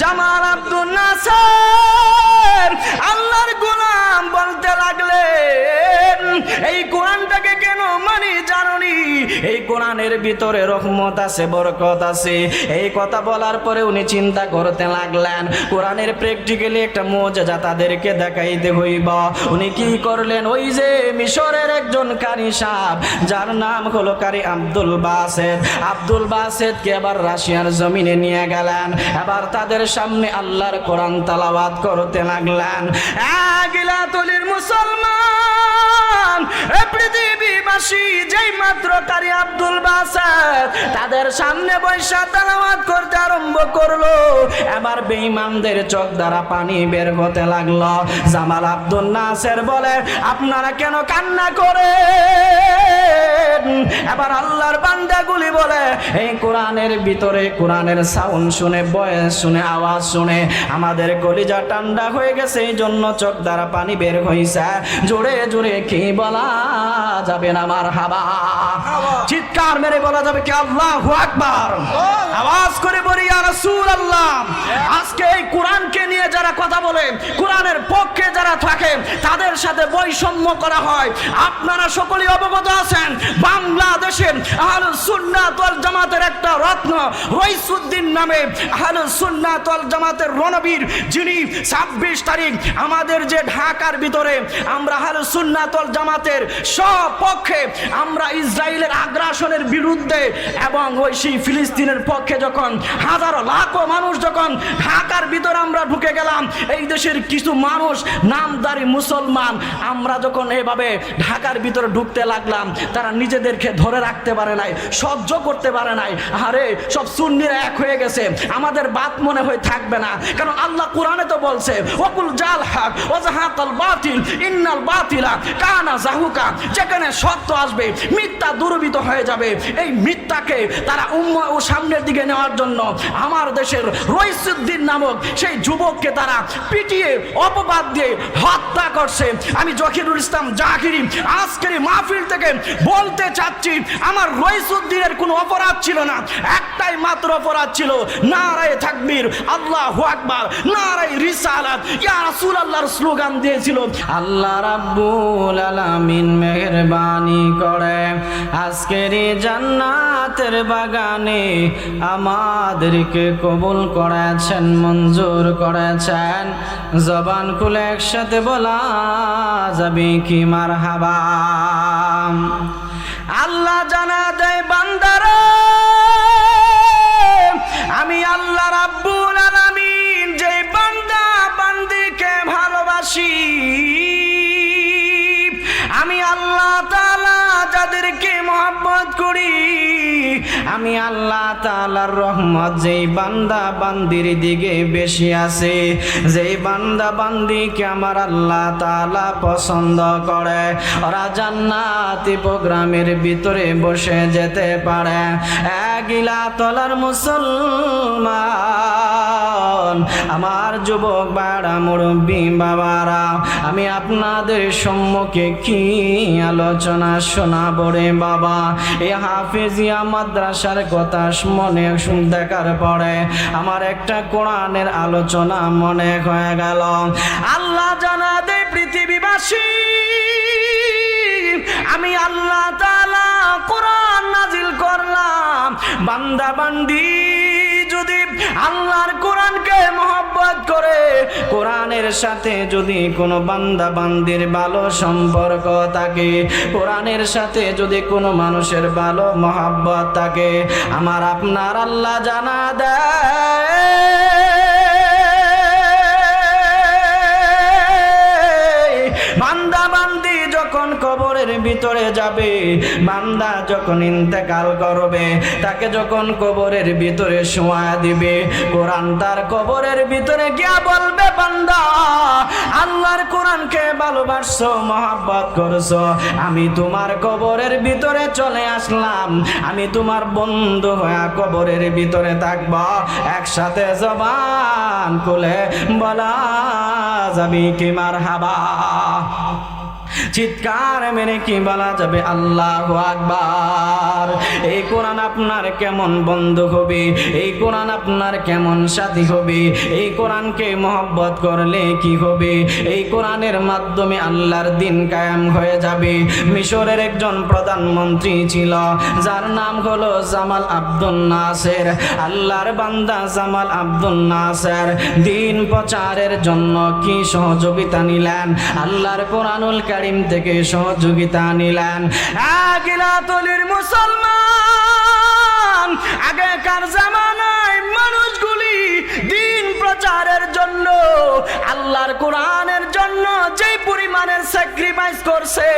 জামাল আব্দুল নাসের। কোরআনের ভিতরে রহমত আছে, বরকত আছে। এই কথা বলার পরে উনি চিন্তা করতে লাগলেন, কোরআনের প্র্যাকটিক্যালি একটা মজাজা তাদেরকে দেখাইতে হইব। উনি কি করলেন? ওই যে মিশরের একজন কারি সাহেব, যার নাম হলো কারি আব্দুল বাসেদ। আব্দুল বাসেদকে আবার রাশিয়ার জমিনে নিয়ে গেলেন। এবার তাদের সামনে আল্লাহর কোরআন তালাবাদ করতে লাগলেন। মুসলমান! মাত্র আব্দুল তাদের সামনে করতে আরম্ভ করল। এবার বেঈমানদের চোখ পানি বের লাগল। জামাল আব্দুল নাসের বলে, আপনারা কেন কান্না করে এবার আল্লাহর বান্দাগুলি বলে, এই কোরআনের ভিতরে কোরআনের সাউন্ড শুনে বয়স শুনে, আওয়াজ শুনে আমাদের কলিজা ঠান্ডা হয়ে গেছে, এই জন্য চোখ দ্বারা পানি বের হইছে। জোরে জোরে কি বলা যাবে না আমার হাবা? চিৎকার মেরে বলা যাবে কি আল্লাহ আকবার? আওয়াজ করে বলি আর রাসূল আল্লাহ আজকে এই কোরআনকে নিয়ে যারা কথা বলে, কোরআনের যারা থাকে, তাদের সাথে বৈষম্য করা হয়। আপনারা সকলেই অবগত আছেন বাংলাদেশের আহলুস সুন্নাত ওয়াল জামাতের একটা রত্ন রইসুদ্দিন নামে আহলুস সুন্নাত ওয়াল জামাতের রণবীর, যিনি ছাব্বিশ তারিখ আমাদের যে ঢাকার ভিতরে আমরা আহলুস সুন্নাত ওয়াল জামাতের সপক্ষে, আমরা ইসরায়েলের আগ্রাসনের বিরুদ্ধে এবং ওই সেই ফিলিস্তিনের পক্ষে যখন হাজারো লাখো মানুষ যখন ঢাকার ভিতরে আমরা ঢুকে গেলাম, এই দেশের কিছু মানুষ নামদারি মুসলমান, আমরা যখন এভাবে ঢাকার ভিতরে ঢুকতে লাগলাম, তারা নিজেদেরকে ধরে রাখতে পারে নাই, সহ্য করতে পারে নাই। আরে সব সুন্নিরা এক হয়ে গেছে, আমাদের বাত মনে হয়ে থাকবে না। কারণ আল্লাহ কোরআনে তো বলছে, ওকুল জাল হাক ওজাহাকাল বাতিল, ইন্নাল বাতিলা কানা জাহুকা। যেখানে সত্য আসবে, মিথ্যা দুর্বিত হয়ে যাবে। এই মিথ্যাকে তারা উম্ম ও সামনের দিকে নেওয়ার জন্য আমার দেশের রইসুদ্দিন নামক সেই যুবককে তারা পিটিয়ে, অপবাদ দিয়ে হত্যা করছে। আমি জহিরুল ইসলাম জাহিরি আজকের মাহফিল থেকে বলতে চাচ্ছি, আমার রইসুদ্দিনের কোনো অপরাধ ছিল না। একটাই মাত্র অপরাধ ছিল, নারায় থাকবির আল্লাহ আকবার, নারায় রিসালাত। ইয়া রাসূল আল্লাহর স্লোগান দিয়েছিল, আল্লাহ রাব্বুল আলামিন মেহেরবানি করে, আজকের জান্নাতের বাগানে আমাদেরকে কবুল করেছেন, মঞ্জুর করেছেন। জবান খুলে একসাথে বলা যাবে কি মার হাবা আল্লাহ জানা দেয় বান্দারা আমি আল্লাহ তাআলার রহমত, যেই বান্দা বান্দির দিকে বেশি আছে, যেই বান্দা বান্দিকে আমার আল্লাহ তালা পছন্দ করে, ওরা জান্নাতি প্রোগ্রামের ভিতরে বসে যেতে পারে। একইলা তলার মুসলমান, আমার যুবক বাড়া, মুরব্বী বাবারা, আমি আপনাদের সম্মুখে কি আলোচনা শোনাবো রে বাবা? এ হাফেজিয়া মাদ্রাসার কথা মনে দেখার পরে আমার একটা কোরআনের আলোচনা মনে হয়ে গেল। আল্লাহ জানা দে পৃথিবীবাসী, আমি আল্লাহ তালা কোরআন নাজিল করলাম। বান্দা বান্দি আল্লাহর কোরআনকে মহব্বত করে, কোরআনের সাথে যদি কোনো বান্দা বান্দির ভালো সম্পর্ক থাকে, কোরআনের সাথে যদি কোনো মানুষের ভালো মহব্বত থাকে, আমার আপনার আল্লাহ জানা দেয়। বান্দা বান্দি যখন কবরের ভিতরে যাবে। বান্দা যখন ইন্তেকাল করবে, তাকে যখন কবরের ভিতরে শোয়া দিবে, কোরআন তার কবরের ভিতরে গিয়া বলবে, বান্দা, আল্লাহর কোরআনকে ভালোবাসছো, মহাব্বত করছ। আমি তোমার কবরের ভিতরে চলে আসলাম। আমি তোমার বন্ধু হয়ে কবরের ভিতরে থাকব। একসাথে জবান খুলে বলা যাবি কি মার হাবা চিৎকার মেরে কি বলা যাবে? আল্লাহ আকবার। এই কোরআন আপনার কেমন বন্ধু হবে? এই কোরআন আপনার কেমন সাথী হবে? এই কোরআনকে মহব্বত করলে কি হবে? এই কোরআনের মাধ্যমে আল্লাহর দিন কায়েম হয়ে যাবে। মিশরের একজন প্রধানমন্ত্রী ছিল, যার নাম হলো জামাল আব্দুল নাসের। আল্লাহর বান্দা জামাল আব্দুল নাসের দিন প্রচারের জন্য কি সহযোগিতা নিলেন? আল্লাহর কোরআনুল কারিম থেকে সহযোগিতা নিলেন। আগিলাতলির মুসলমান আগেকার জামানা দিন জন্য, আল্লাহর কোরআনের জন্য যেই পরিমাণের স্যাক্রিফাইস করছে,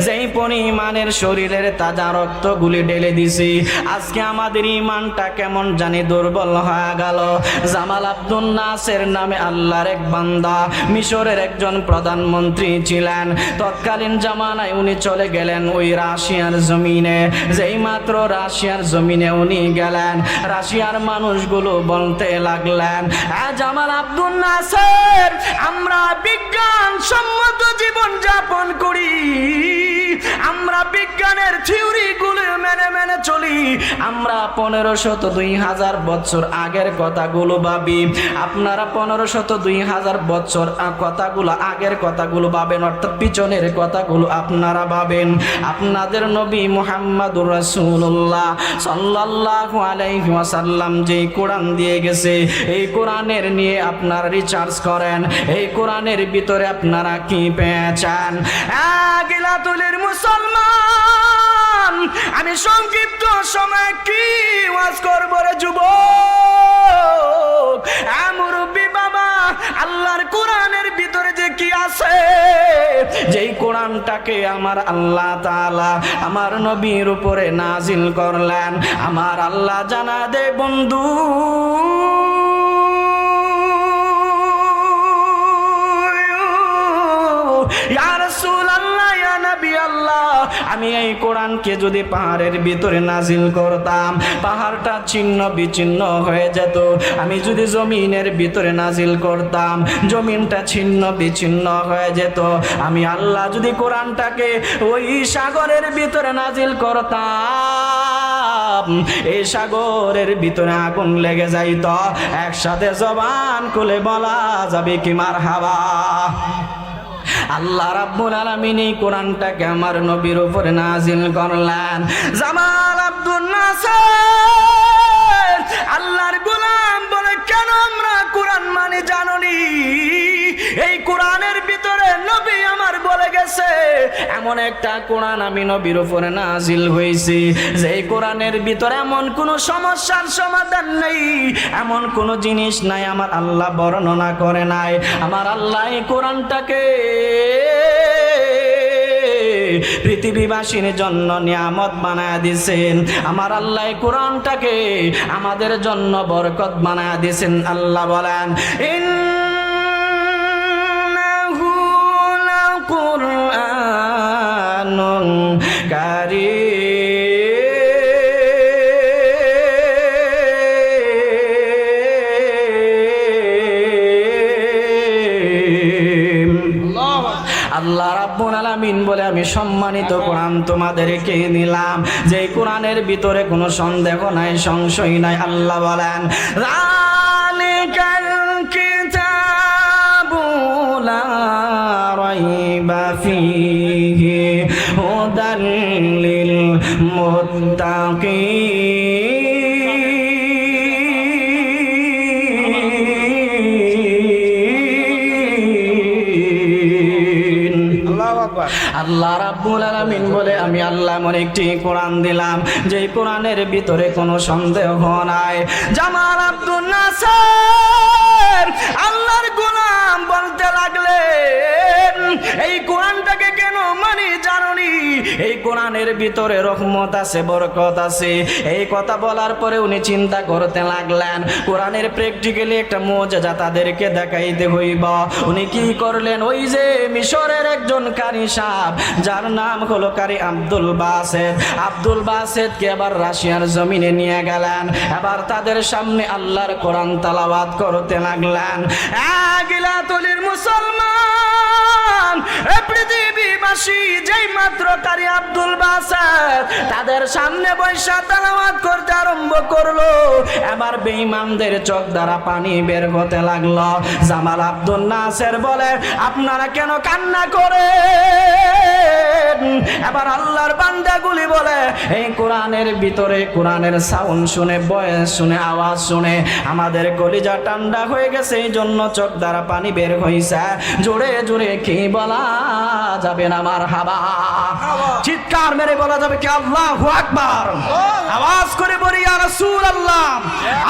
যেই পরিমাণের শরীরের তাজা রক্তগুলি ঢেলে দিছি। আজকে আমাদের ইমানটা কেমন জানি দুর্বল হয়ে গেল। জামাল আব্দুল নাসের নামে আল্লাহর এক বান্দা, মিশরের একজন প্রধানমন্ত্রী ছিলেন। তৎকালীন জামানায় উনি চলে গেলেন ওই রাশিয়ার জমিনে। যেই মাত্র রাশিয়ার জমিনে উনি গেলেন, রাশিয়ার মানুষগুলো বলতে লাগলেন "আ জামাল আব্দুল নাসের আমরা বিজ্ঞান সম্মত জীবন যাপন করি। আমরা বিজ্ঞানের থিওরি গুলো মেনে মেনে চলি। আমরা পনেরো শত দুই হাজার বছর আগের কথাগুলো ভাবি। আপনারা পনেরো শত দুই হাজার বছর কথাগুলো, আগের কথাগুলো ভাবেন, অর্থাৎ পিছনের কথাগুলো আপনারা ভাবেন। আপনাদের নবী মুহাম্মাদুর রাসূলুল্লাহ সাল্লাল্লাহু আলাইহি ওয়াসাল্লাম যেই কোরআন দিয়ে গেছে, এই কোরআনের নিয়ে আপনারা রিচার্জ করেন, এই কোরআনের ভিতরে আপনারা কি পেয়েছেন? গিলাতুলের মুসলমান। আমি সংক্ষিপ্ত সময় কি ওয়াজ করব রে যুবক? আ বাবা, আল্লাহর কোরআনের ভিতরে যে কি আছে? যেই কোরআনটাকে আমার আল্লাহ তাআলা আমার নবীর উপরে নাজিল করলেন, আমার আল্লাহ জানা দে বন্ধু। ইয়া আমি এই কোরআনকে যদি পাহাড়ের ভিতরে নাজিল করতাম, পাহাড়টা ছিন্ন বিচ্ছিন্ন হয়ে যেত। আমি যদি জমিনের ভিতরে নাজিল করতাম, জমিনটা ছিন্ন বিচ্ছিন্ন হয়ে যেত। আমি আল্লাহ যদি কোরআনটাকে ওই সাগরের ভিতরে নাজিল করতাম এই সাগরের ভিতরে আগুন লেগে যাইত। একসাথে জবান খুলে বলা যাবে কি মার হাওয়া আল্লাহ রাব্বুল আলামিন এই কোরআনটাকে আমার নবীর উপরে নাজিল করলেন। জামাল আব্দুল নাসের আল্লাহর গেছে এমন একটা কোরআন আমি নবীর উপরে নাজিল হয়েছে। যে কোরআনের ভিতরে এমন কোনো সমস্যার সমাধান নেই, এমন কোনো জিনিস নাই, আমার আল্লাহ বর্ণনা করে নাই। আমার আল্লাহ কোরআনটাকে পৃথিবীবাসীর জন্য নিয়ামত বানায় দিছেন। আমার আল্লাহ কোরআনটাকে আমাদের জন্য বরকত বানায় দিছেন। আল্লাহ বলেন, ইন্নাহু লাকুরআনুন কারীম আল্লাহ রাব্বুল আলামিন বলে, আমি সম্মানিত কোরআন তোমাদেরকে দিলাম যে কোরআনের ভিতরে কোনো সন্দেহ নাই, সংশয় নাই, আল্লাহ বলেন যালিকাল কিতাবু লা রাইবা আল্লাহ রাব্বুল আলামিন বলে, আমি আল্লাহ এমন একটি কোরআন দিলাম যে কোরআনের ভিতরে কোনো সন্দেহ নাই। জামাল আব্দুল নাসির আল্লাহর গোলাম বলতে লাগলেন, এই কোরআনটাকে কেন মানি জাননি এই কোরআনের ভিতরে রহমত আছে, বরকত আছে। এই কথা বলার পরে উনি চিন্তা করতে লাগলেন, কোরআনের প্র্যাকটিক্যালি একটা মজা তাদেরকে দেখাইতে হইব। উনি কি করলেন? ওই যে মিশরের একজন কারি সাহেব, যার নাম হলো কারি আব্দুল বাসেদ। আব্দুল বাসেদকে আবার রাশিয়ার জমিনে নিয়ে গেলেন। এবার তাদের সামনে আল্লাহর কোরআন তালাবাদ করতে লাগলেন। তলির মুসলমান এ পৃথিবী বাসী যেই মাত্র কারি আব্দুল বাসার তাদের সামনে বৈশা তালাওয়াত করতে আরম্ভ করল। এবার বেঈমানদের চোখ দ্বারা পানি বের হতে লাগল। জামাল আব্দুল নাসের বলে আপনারা কেন কান্না করে এবার আল্লাহর বান্দাগুলি বলে এই কোরআনের ভিতরে কোরআনের সাউন্ড শুনে বয়স শুনে আওয়াজ শুনে আমাদের কলিজা ঠান্ডা হয়ে গেছে এই জন্য চোখ দ্বারা পানি বের হইছে। জোরে জোরে কি বলা যাবে না আমার হাবা? চিৎকার মেরে বলা যাবে কি আল্লাহ আকবার। আওয়াজ করে বলি আর আল্লাহ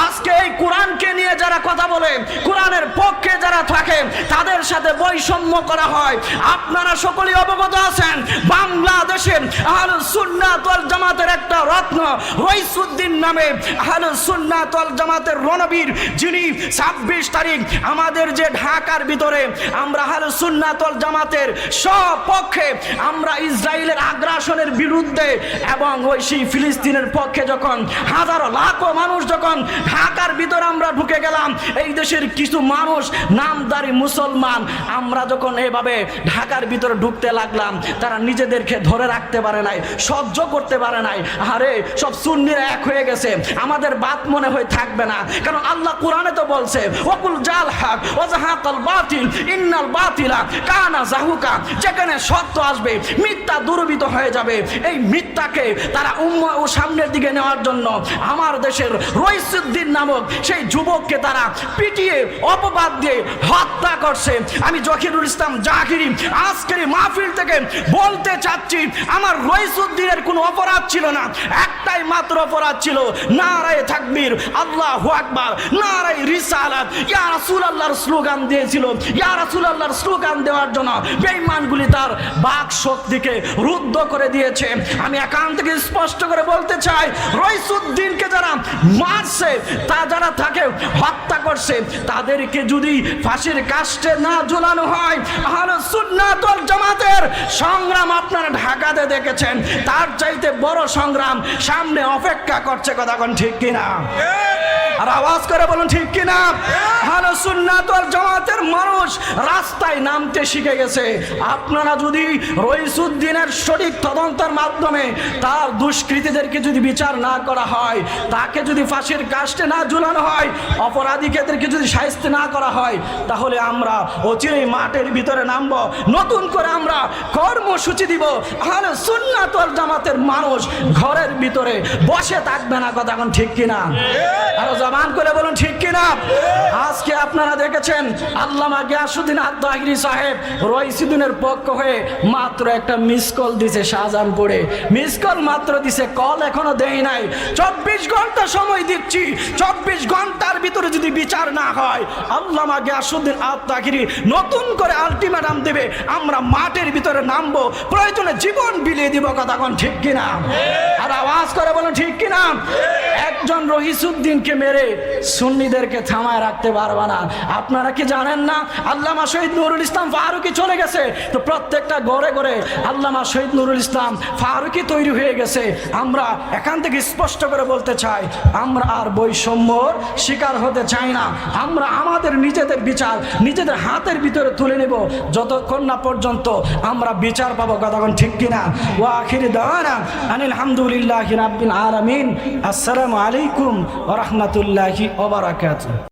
আজকে এই কোরআনকে নিয়ে যারা কথা বলে, কোরআনের পক্ষে যারা থাকে, তাদের সাথে বৈষম্য করা হয়। আপনারা সকলেই অবগত আছেন, বাংলাদেশের আহলুস সুন্নাত ওয়াল জামাতের একটা রত্ন, রইসুদ্দিন নামে আহলুস সুন্নাত ওয়াল জামাতের রণবীর, যিনি ছাব্বিশ তারিখ আমাদের যে ঢাকার ভিতরে আমরা আহলুস সুন্নাত ওয়াল জামাতের সপক্ষে আমরা ইসরায়েলের আগ্রাসনের বিরুদ্ধে এবং ওই সেই ফিলিস্তিনের পক্ষে যখন হাজারো লাখো মানুষ যখন ঢাকার ভিতরে আমরা ঢুকে গেলাম, এই দেশের কিছু মানুষ নামদারি মুসলমান, আমরা যখন এভাবে ঢাকার ভিতরে ঢুকতে লাগলাম, তারা নিজেদেরকে ধরে রাখতে পারে নাই, সহ্য করতে পারে নাই। আরে, সব সুন্নিরা এক হয়ে গেছে, আমাদের বাত মনে হয়ে থাকবে না। কারণ আল্লাহ কোরআনে তো বলছে, ওকুল জাল হাক ওজাহাকাল বাতিল, ইন্নাল বাতিলা কানা জাহুকা। যেখানে সত্য আসবে, মিথ্যা দুর্বিত হয়ে যাবে। এই মিথ্যাকে তারা উম্ম ও সামনের দিকে নেওয়ার জন্য আমার দেশের রইসুদ্দিন নামক সেই যুবককে তারা পিটিয়ে, অপবাদ দিয়ে হত্যা করছে। আমি জহিরুল ইসলাম জাহিরি আজকের মাহফিল থেকে বলতে চাচ্ছি, আমার রইসুদ্দিনের কোনো অপরাধ ছিল না। একটাই মাত্র অপরাধ ছিল, নারায় থাকবির আল্লাহ আকবার, নারায় রিসালাত। ইয়া রাসূল আল্লাহর স্লোগান দিয়েছিল। ইয়া রাসূল আল্লাহর স্লোগান দেওয়ার জন্য বেঈমানগুলি তার বাক শক্তিকে রুদ্ধ করে দিয়েছে। আমি একান্ত থেকে স্পষ্ট করে বলতে চাই, রইসুদ্দিনকে যারা মারছে, তা যারা থাকে, হত্যা করছে, তাদেরকে যদি ফাঁসির কাস্টে না ঝুলানো হয় আহলে সুন্নাতুল জামাতের সংগ্রাম আপনারা ঢাকাতে দেখেছেন। তার চাইতে বড় সংগ্রাম সামনে অপেক্ষা করছে, কথা কোন ঠিক কিনা? আর আওয়াজ করে বলুন, ঠিক কিনা? আহলে সুন্নাত জামাতের মানুষ রাস্তায় নামতে শিখে গেছে। আপনারা যদি রইসুদ্দিনের সঠিক তদন্তের মাধ্যমে তার দুষ্কৃতীদেরকে যদি বিচার না করা হয়, তাকে যদি ফাঁসির কাস্টে না ঝুলানো হয়, অপরাধীকেদেরকে যদি সাহিত্য না করা হয়, তাহলে আমরা অচিরেই মাঠের ভিতরে নামব। নতুন করে আমরা কর্মসূচি দিব। আহলে সুন্নাত জামাতের মানুষ ঘরের ভিতরে বসে থাকবে না, কথা এখন ঠিক কিনা? আরও জবান করে বলুন, ঠিক কিনা? আজকে আপনারা দেখেছেন আল্লামা গিয়াসুদ্দিন আদাহিরি সাহেব রইসুদ্দিনের পক্ষ হয়ে মাত্র একটা মিস কল দিছে শাহজাহানপুরে। মিস কল মাত্র দিছে কল এখনও দেয় নাই। চব্বিশ ঘণ্টা সময় দিচ্ছি, চব্বিশ ঘণ্টার ভিতরে যদি বিচার না হয়, আল্লামা গিয়াসুদ্দিন আদাহিরি নতুন করে আলটিমেটাম দেবে, আমরা মাঠের ভিতরে নামবো, প্রয়োজনে জীবন বিলিয়ে দিব, কথা কোন ঠিক কিনা? আর আওয়াজ করে বলুন, ঠিক কিনা? একজন রহিসুদ্দিনকে মেরে সুন্নিদেরকে থামায় রাখতে পারবে না। আপনারা কি জানেন না? আল্লামা শহীদ নুরুল ইসলাম ফারুকি চলে গেছে। তো প্রত্যেকটা গড়ে গড়ে আল্লামা শহীদ নুরুল ইসলাম ফারুকি তৈরি হয়ে গেছে। আমরা এখান থেকে স্পষ্ট করে বলতে চাই, আমরা আর বৈষম্যর শিকার হতে চাই না। আমরা আমাদের নিজেদের বিচার, নিজেদের হাতের ভিতরে তুলে নেব। যতক্ষণ না পর্যন্ত আমরা বিচার পাবো কতক্ষণ ঠিক কিনা? ও আখির দাওয়ানা আনিল হামদুলিল্লাহ আসসালামু আলাইকুম ওয়া রাহমাতুল্লাহি ওয়া বারাকাতুহু।